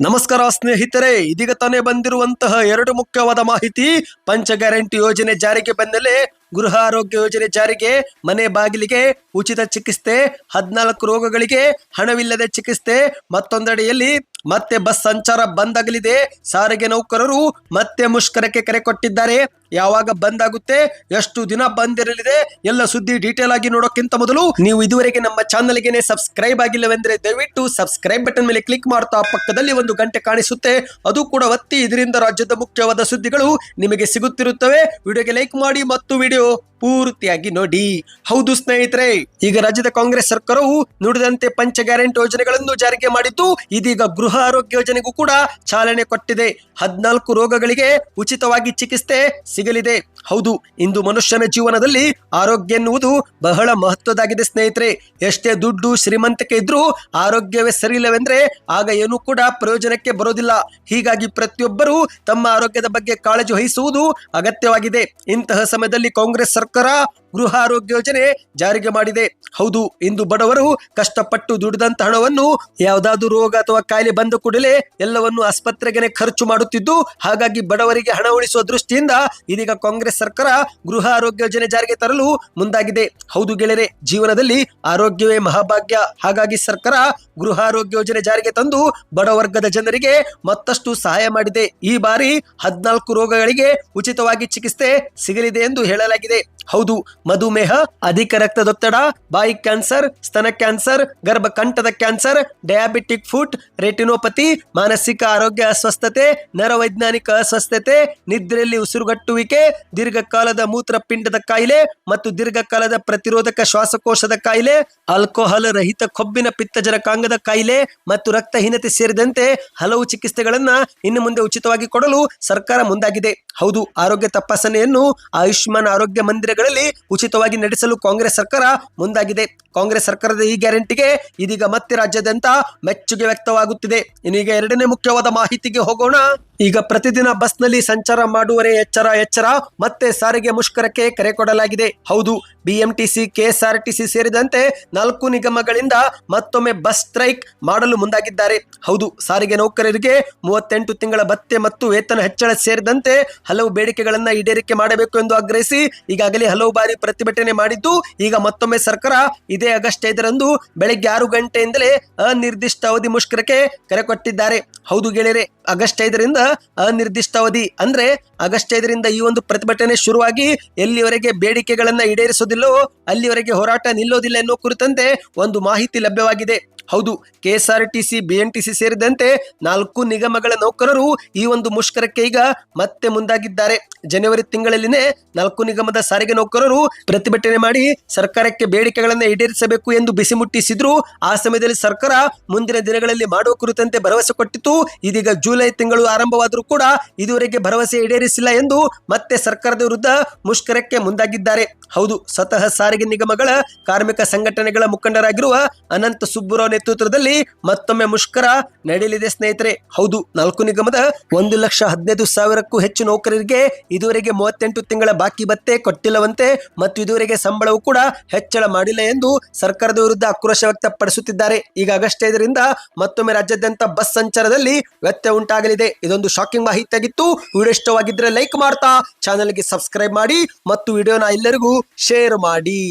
ನಮಸ್ಕಾರ ಸ್ನೇಹಿತರೆ ಇದೀಗ ತಾನೇ ಬಂದಿರುವಂತಹ ಎರಡು ಮುಖ್ಯವಾದ ಮಾಹಿತಿ ಪಂಚ ಗ್ಯಾರಂಟಿ ಯೋಜನೆ ಜಾರಿಗೆ ಬೆನ್ನಲ್ಲೇ ಗೃಹ ಆರೋಗ್ಯ ಯೋಜನೆ ಜಾರಿಗೆ ಮನೆ ಬಾಗಿಲಿಗೆ ಉಚಿತ ಚಿಕಿತ್ಸೆ, ಹದಿನಾಲ್ಕು ರೋಗಗಳಿಗೆ ಹಣವಿಲ್ಲದೆ ಚಿಕಿತ್ಸೆ, ಮತ್ತೊಂದೆಡೆಯಲ್ಲಿ ಮತ್ತೆ ಬಸ್ ಸಂಚಾರ ಬಂದ್ ಆಗಲಿದೆ ಸಾರಿಗೆ ನೌಕರರು ಮತ್ತೆ ಮುಷ್ಕರಕ್ಕೆ ಕರೆ ಕೊಟ್ಟಿದ್ದಾರೆ. ಯಾವಾಗ ಬಂದ್ ಆಗುತ್ತೆ ಎಷ್ಟು ದಿನ ಬಂದಿರಲಿದೆ, ಎಲ್ಲ ಸುದ್ದಿ ಡೀಟೇಲ್ ಆಗಿ ನೋಡೋಕ್ಕಿಂತ ಮೊದಲು ನೀವು ಇದುವರೆಗೆ ನಮ್ಮ ಚಾನಲ್ಗೆ ಸಬ್ಸ್ಕ್ರೈಬ್ ಆಗಿಲ್ಲವೆಂದ್ರೆ ದಯವಿಟ್ಟು ಸಬ್ಸ್ಕ್ರೈಬ್ ಬಟನ್ ಮೇಲೆ ಕ್ಲಿಕ್ ಮಾಡ್ತಾ ಪಕ್ಕದಲ್ಲಿ ಒಂದು ಗಂಟೆ ಕಾಣಿಸುತ್ತೆ. ಅದು ಕೂಡ ಒತ್ತಿ, ಇದರಿಂದ ರಾಜ್ಯದ ಮುಖ್ಯವಾದ ಸುದ್ದಿಗಳು ನಿಮಗೆ ಸಿಗುತ್ತಿರುತ್ತವೆ. ವಿಡಿಯೋಗೆ ಲೈಕ್ ಮಾಡಿ ಮತ್ತು ವಿಡಿಯೋ ಪೂರ್ತಿಯಾಗಿ ನೋಡಿ. ಹೌದು ಸ್ನೇಹಿತರೆ, ಈಗ ರಾಜ್ಯದ ಕಾಂಗ್ರೆಸ್ ಸರ್ಕಾರವು ನುಡಿದಂತೆ ಪಂಚ ಗ್ಯಾರಂಟಿ ಯೋಜನೆಗಳನ್ನು ಜಾರಿಗೆ ಮಾಡಿದ್ದು, ಇದೀಗ ಗೃಹ ಆರೋಗ್ಯ ಯೋಜನೆಗೂ ಕೂಡ ಚಾಲನೆ ಕೊಟ್ಟಿದೆ. ಹದಿನಾಲ್ಕು ರೋಗಗಳಿಗೆ ಉಚಿತವಾಗಿ ಚಿಕಿತ್ಸೆ ಸಿಗಲಿದೆ. ಹೌದು, ಇಂದು ಮನುಷ್ಯನ ಜೀವನದಲ್ಲಿ ಆರೋಗ್ಯ ಎನ್ನುವುದು ಬಹಳ ಮಹತ್ವದಾಗಿದೆ ಸ್ನೇಹಿತರೆ. ಎಷ್ಟೇ ದುಡ್ಡು ಶ್ರೀಮಂತಿಕೆ ಇದ್ರೂ ಆರೋಗ್ಯವೇ ಸರಿಯಿಲ್ಲವೆಂದ್ರೆ ಆಗ ಏನೂ ಕೂಡ ಪ್ರಯೋಜನಕ್ಕೆ ಬರೋದಿಲ್ಲ. ಹೀಗಾಗಿ ಪ್ರತಿಯೊಬ್ಬರೂ ತಮ್ಮ ಆರೋಗ್ಯದ ಬಗ್ಗೆ ಕಾಳಜಿ ವಹಿಸುವುದು ಅಗತ್ಯವಾಗಿದೆ. ಇಂತಹ ಸಮಯದಲ್ಲಿ ಕಾಂಗ್ರೆಸ್ ಸರ್ಕಾರ ಗೃಹ ಆರೋಗ್ಯ ಯೋಜನೆ ಜಾರಿಗೆ ಮಾಡಿದೆ. ಹೌದು, ಇಂದು ಬಡವರು ಕಷ್ಟಪಟ್ಟು ದುಡಿದಂತ ಹಣವನ್ನು ಯಾವುದಾದ್ರೂ ರೋಗ ಅಥವಾ ಕಾಯಿಲೆ ಬಂದ ಕೂಡಲೇ ಎಲ್ಲವನ್ನು ಆಸ್ಪತ್ರೆಗೆ ಖರ್ಚು ಮಾಡುತ್ತಿದ್ದು, ಹಾಗಾಗಿ ಬಡವರಿಗೆ ಹಣ ಉಳಿಸುವ ದೃಷ್ಟಿಯಿಂದ ಇದೀಗ ಕಾಂಗ್ರೆಸ್ ಸರ್ಕಾರ ಗೃಹ ಆರೋಗ್ಯ ಯೋಜನೆ ಜಾರಿಗೆ ತರಲು ಮುಂದಾಗಿದೆ. ಹೌದು ಗೆಳೆಯರೆ, ಜೀವನದಲ್ಲಿ ಆರೋಗ್ಯವೇ ಮಹಾಭಾಗ್ಯ. ಹಾಗಾಗಿ ಸರ್ಕಾರ ಗೃಹ ಆರೋಗ್ಯ ಯೋಜನೆ ಜಾರಿಗೆ ತಂದು ಬಡ ವರ್ಗದ ಜನರಿಗೆ ಮತ್ತಷ್ಟು ಸಹಾಯ ಮಾಡಿದೆ. ಈ ಬಾರಿ ಹದಿನಾಲ್ಕು ರೋಗಗಳಿಗೆ ಉಚಿತವಾಗಿ ಚಿಕಿತ್ಸೆ ಸಿಗಲಿದೆ ಎಂದು ಹೇಳಲಾಗಿದೆ. ಹೌದು, ಮಧುಮೇಹ, ಅಧಿಕ ರಕ್ತದೊತ್ತಡ, ಬಾಯಿ ಕ್ಯಾನ್ಸರ್, ಸ್ತನ ಕ್ಯಾನ್ಸರ್, ಗರ್ಭಕಂಠದ ಕ್ಯಾನ್ಸರ್, ಡಯಾಬಿಟಿಕ್ ಫುಟ್, ರೆಟಿನೋಪತಿ, ಮಾನಸಿಕ ಆರೋಗ್ಯ ಅಸ್ವಸ್ಥತೆ, ನರವೈಜ್ಞಾನಿಕ ಅಸ್ವಸ್ಥತೆ, ನಿದ್ರೆಯಲ್ಲಿ ಉಸಿರುಗಟ್ಟುವಿಕೆ ದೀರ್ಘಕಾಲದ ಮೂತ್ರಪಿಂಡದ ಕಾಯಿಲೆ ಮತ್ತು ದೀರ್ಘಕಾಲದ ಪ್ರತಿರೋಧಕ ಶ್ವಾಸಕೋಶದ ಕಾಯಿಲೆ ಆಲ್ಕೋಹಾಲ್ ರಹಿತ ಕೊಬ್ಬಿನ ಪಿತ್ತಜನಕಾಂಗದ ಕಾಯಿಲೆ ಮತ್ತು ರಕ್ತಹೀನತೆ ಸೇರಿದಂತೆ ಹಲವು ಚಿಕಿತ್ಸೆಗಳನ್ನು ಇನ್ನು ಮುಂದೆ ಉಚಿತವಾಗಿ ಕೊಡಲು ಸರ್ಕಾರ ಮುಂದಾಗಿದೆ. ಹೌದು, ಆರೋಗ್ಯ ತಪಾಸಣೆಯನ್ನು ಆಯುಷ್ಮಾನ್ ಆರೋಗ್ಯ ಮಂದಿರಗಳಲ್ಲಿ ಉಚಿತವಾಗಿ ನಡೆಸಲು ಕಾಂಗ್ರೆಸ್ ಸರ್ಕಾರ ಮುಂದಾಗಿದೆ. ಕಾಂಗ್ರೆಸ್ ಸರ್ಕಾರದ ಈ ಗ್ಯಾರಂಟಿಗೆ ಇದೀಗ ಮತ್ತೆ ರಾಜ್ಯಾದ್ಯಂತ ಮೆಚ್ಚುಗೆ ವ್ಯಕ್ತವಾಗುತ್ತಿದೆ. ಇನ್ನೀಗ ಎರಡನೇ ಮುಖ್ಯವಾದ ಮಾಹಿತಿಗೆ ಹೋಗೋಣ. ಈಗ ಪ್ರತಿದಿನ ಬಸ್ನಲ್ಲಿ ಸಂಚಾರ ಮಾಡುವರೆ ಎಚ್ಚರ ಎಚ್ಚರ ಮತ್ತೆ ಸಾರಿಗೆ ಮುಷ್ಕರಕ್ಕೆ ಕರೆ ಕೊಡಲಾಗಿದೆ. ಹೌದು ಬಿಎಂಟಿಸಿ ಕೆಎಸ್ಆರ್ಟಿಸಿ ಸೇರಿದಂತೆ ನಾಲ್ಕು ನಿಗಮಗಳಿಂದ ಮತ್ತೊಮ್ಮೆ ಬಸ್ ಸ್ಟ್ರೈಕ್ ಮಾಡಲು ಮುಂದಾಗಿದ್ದಾರೆ. ಹೌದು, ಸಾರಿಗೆ ನೌಕರರಿಗೆ ಮೂವತ್ತೆಂಟು ತಿಂಗಳ ಭತ್ಯೆ ಮತ್ತು ವೇತನ ಹೆಚ್ಚಳ ಸೇರಿದಂತೆ ಹಲವು ಬೇಡಿಕೆಗಳನ್ನು ಈಡೇರಿಕೆ ಮಾಡಬೇಕು ಎಂದು ಆಗ್ರಹಿಸಿ ಈಗಾಗಲೇ ಹಲವು ಬಾರಿ ಪ್ರತಿಭಟನೆ ಮಾಡಿದ್ದು, ಈಗ ಮತ್ತೊಮ್ಮೆ ಸರ್ಕಾರ ಇದೇ ಆಗಸ್ಟ್ ಐದರಂದು ಬೆಳಗ್ಗೆ ಆರು ಗಂಟೆಯಿಂದಲೇ ಅನಿರ್ದಿಷ್ಟ ಅವಧಿ ಮುಷ್ಕರಕ್ಕೆ ಕರೆ ಕೊಟ್ಟಿದ್ದಾರೆ. ಹೌದು ಗೆಳೆಯರೆ, ಆಗಸ್ಟ್ ಐದರಿಂದ ಅನಿರ್ದಿಷ್ಟ ಅವಧಿ ಅಂದ್ರೆ ಆಗಸ್ಟ್ ಐದರಿಂದ ಈ ಒಂದು ಪ್ರತಿಭಟನೆ ಶುರುವಾಗಿ ಎಲ್ಲಿವರೆಗೆ ಬೇಡಿಕೆಗಳನ್ನ ಅಲ್ಲಿವರೆಗೆ ಹೋರಾಟ ನಿಲ್ಲೋದಿಲ್ಲ ಎನ್ನುವ ಕುರಿತಂತೆ ಒಂದು ಮಾಹಿತಿ ಲಭ್ಯವಾಗಿದೆ. ಹೌದು, ಕೆಎಸ್ಆರ್ಟಿಸಿ, ಬಿಎನ್ಟಿಸಿ ಸೇರಿದಂತೆ ನಾಲ್ಕು ನಿಗಮಗಳ ನೌಕರರು ಈ ಒಂದು ಮುಷ್ಕರಕ್ಕೆ ಈಗ ಮತ್ತೆ ಮುಂದಾಗಿದ್ದಾರೆ. ಜನವರಿ ತಿಂಗಳಲ್ಲಿನೇ ನಾಲ್ಕು ನಿಗಮದ ಸಾರಿಗೆ ನೌಕರರು ಪ್ರತಿಭಟನೆ ಮಾಡಿ ಸರ್ಕಾರಕ್ಕೆ ಬೇಡಿಕೆಗಳನ್ನು ಈಡೇರಿಸಬೇಕು ಎಂದು ಬಿಸಿ ಮುಟ್ಟಿಸಿದ್ರು. ಆ ಸಮಯದಲ್ಲಿ ಸರ್ಕಾರ ಮುಂದಿನ ದಿನಗಳಲ್ಲಿ ಮಾಡುವ ಕುರಿತಂತೆ ಭರವಸೆ ಕೊಟ್ಟಿತ್ತು. ಇದೀಗ ಜುಲೈ ತಿಂಗಳು ಆರಂಭವಾದರೂ ಕೂಡ ಇದುವರೆಗೆ ಭರವಸೆ ಈಡೇರಿಸಿಲ್ಲ ಎಂದು ಮತ್ತೆ ಸರ್ಕಾರದ ವಿರುದ್ಧ ಮುಷ್ಕರಕ್ಕೆ ಮುಂದಾಗಿದ್ದಾರೆ. ಹೌದು, ಸ್ವತಃ ಸಾರಿಗೆ ನಿಗಮಗಳ ಕಾರ್ಮಿಕ ಸಂಘಟನೆಗಳ ಮುಖಂಡರಾಗಿರುವ ಅನಂತ ಸುಬ್ಬುರಾವ್ ನೇತೃತ್ವದಲ್ಲಿ ಮತ್ತೊಮ್ಮೆ ಮುಷ್ಕರ ನಡೆಯಲಿದೆ ಸ್ನೇಹಿತರೆ. ಹೌದು, ನಾಲ್ಕು ನಿಗಮದ ಒಂದು ಲಕ್ಷ ಹದಿನೈದು ಸಾವಿರಕ್ಕೂ ಹೆಚ್ಚು ನೌಕರರಿಗೆ ಇದುವರೆಗೆ ಮೂವತ್ತೆಂಟು ತಿಂಗಳ ಬಾಕಿ ಭತ್ತೆ ಕೊಟ್ಟಿಲ್ಲವಂತೆ ಮತ್ತು ಇದುವರೆಗೆ ಸಂಬಳವೂ ಕೂಡ ಹೆಚ್ಚಳ ಮಾಡಿಲ್ಲ ಎಂದು ಸರ್ಕಾರದ ವಿರುದ್ಧ ಆಕ್ರೋಶ ವ್ಯಕ್ತಪಡಿಸುತ್ತಿದ್ದಾರೆ. ಈಗ ಆಗಸ್ಟ್ ಐದರಿಂದ ಮತ್ತೊಮ್ಮೆ ರಾಜ್ಯಾದ್ಯಂತ ಬಸ್ ಸಂಚಾರದಲ್ಲಿ ವ್ಯತ್ಯಯ ಉಂಟಾಗಲಿದೆ. ಇದೊಂದು ಶಾಕಿಂಗ್ ಮಾಹಿತಿಯಾಗಿತ್ತು. ವಿಡಿಯೋ ಇಷ್ಟವಾಗಿದ್ದರೆ ಲೈಕ್ ಮಾಡ್ತಾ ಚಾನಲ್ಗೆ ಸಬ್ಸ್ಕ್ರೈಬ್ ಮಾಡಿ ಮತ್ತು ವಿಡಿಯೋನ ಎಲ್ಲರಿಗೂ ಶೇರ್ ಮಾಡಿ.